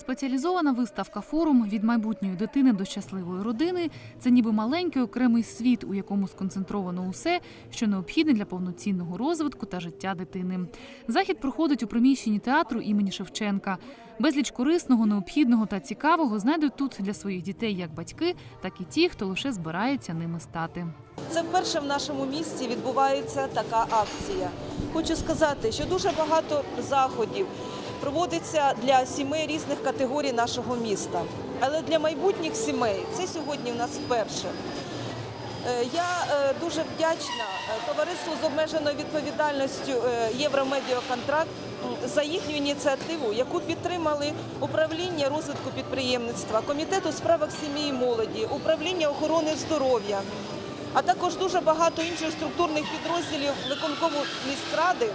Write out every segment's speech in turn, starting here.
Спеціалізована виставка форум від майбутньої дитини до щасливої родини це ніби маленький окремий світ, у якому сконцентровано усе, що необхідне для повноцінного розвитку та життя дитини. Захід проходить у приміщенні театру імені Шевченка. Безліч корисного, необхідного та цікавого знайдуть тут для своїх дітей як батьки, так і ті, хто лише збирається ними стати. Це вперше в нашому місті відбувається така акція. Хочу сказати, що дуже багато заходів проводиться для сімей різних категорій нашого міста. Але для майбутніх сімей це сьогодні в нас вперше. Е, Я е, дуже вдячна е, товариству з обмеженою відповідальністю Євромедіаконтракт за їхню ініціативу, яку підтримали управління розвитку підприємництва, комітет у справах сім'ї і молоді, управління охорони здоров'я, а також дуже багато інших структурних підрозділів виконкому міськради.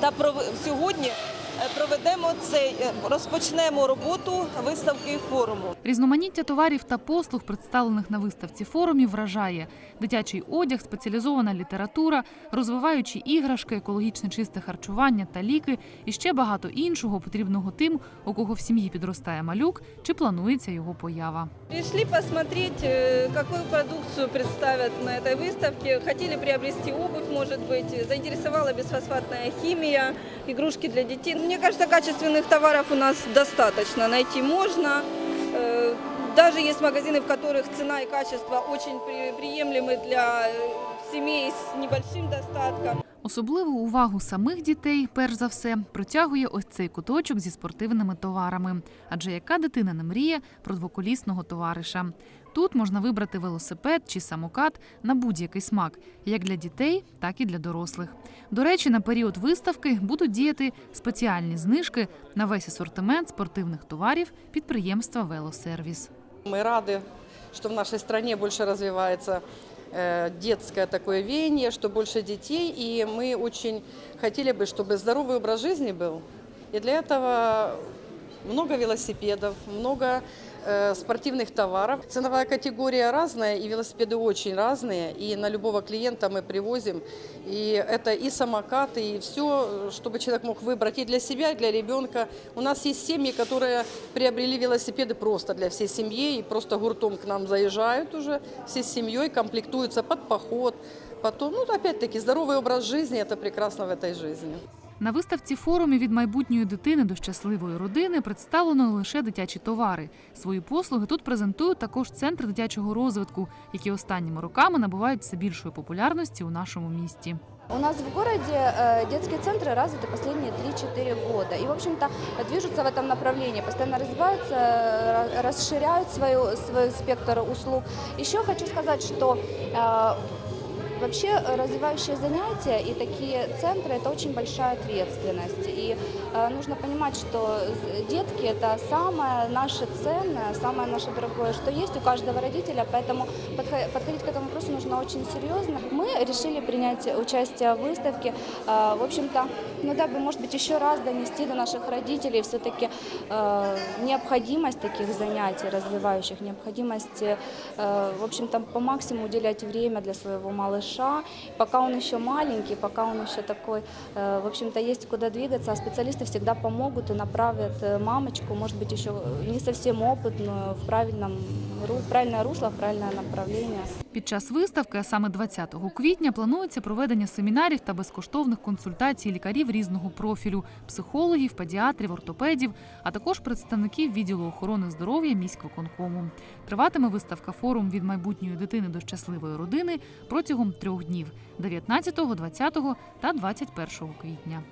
Та сьогодні проведемо цей, е, розпочнемо роботу виставки і форуму. Різноманіття товарів та послуг, представлених на виставці форумів, вражає дитячий одяг, спеціалізована література, розвиваючі іграшки, екологічне чисте харчування та ліки і ще багато іншого потрібного тим, у кого в сім'ї підростає малюк чи планується його поява. Пришли посмотреть, э, какую продукцию представят на этой выставке. Хотели приобрести обувь, может быть. Заинтересовала бесфосфатная химия, игрушки для детей. Мне кажется, качественных товаров у нас достаточно. Найти можно. Э, Даже есть магазины, в которых цена и качество очень при- приемлемы для э, семей с небольшим достатком. Особливу увагу самих дітей, перш за все, притягує ось цей куточок зі спортивними товарами. Адже яка дитина не мріє про двоколісного товариша? Тут можна вибрати велосипед чи самокат на будь-який смак, як для дітей, так і для дорослих. До речі, на період виставки будуть діяти спеціальні знижки на весь асортимент спортивних товарів підприємства Велосервіс. Мы рады, что в нашей стране больше развивается э, детское такое веяние, что больше детей, и мы очень хотели бы, чтобы здоровый образ жизни был. И для этого много велосипедов, много э, спортивных товаров. Ценовая категория разная, и велосипеды очень разные, и на любого клиента мы привозим. И это и самокаты, и все, чтобы человек мог выбрать и для себя, и для ребенка. У нас есть семьи, которые приобрели велосипеды просто для всей семьи, и просто гуртом к нам заезжают уже всей семьей, комплектуются под поход. Потом, ну, опять-таки, здоровый образ жизни – это прекрасно в этой жизни. На виставці форумі від майбутньої дитини до щасливої родини представлено не лише дитячі товари. Свої послуги тут презентують також центри дитячого розвитку, які останніми роками набувають все більшої популярності у нашому місті. У нас в городе э, детские центры развиты последние 3-4 года. И, в общем-то, движутся в этом направлении, постоянно развиваются, э, расширяют свою, свой спектр услуг. Еще хочу сказать, что э, Вообще э, развивающие занятия и такие центры – это очень большая ответственность. И э, нужно понимать, что з- детки – это самое наше ценное, самое наше дорогое, что есть у каждого родителя. Поэтому подхо- подходить к этому вопросу нужно очень серьезно. Мы решили принять участие в выставке. Э, В общем-то, ну да, бы, может быть, еще раз донести до наших родителей все-таки э, необходимость таких занятий развивающих, необходимость, э, в общем-то, по максимуму уделять время для своего малыша, пока он еще маленький, пока он еще такой, э, в общем-то, есть куда двигаться, а специалисты всегда помогут и направят э, мамочку, может быть, еще не совсем опытную, в правильном, ру- в правильное русло, в правильное направление. Під час виставки, а саме 20 квітня, планується проведення семінарів та безкоштовних консультацій лікарів різного профілю психологів, педіатрів, ортопедів, а також представників відділу охорони здоров'я міськвиконкому. Триватиме виставка форум від майбутньої дитини до щасливої родини протягом трьох днів 19, 20 та 21 квітня.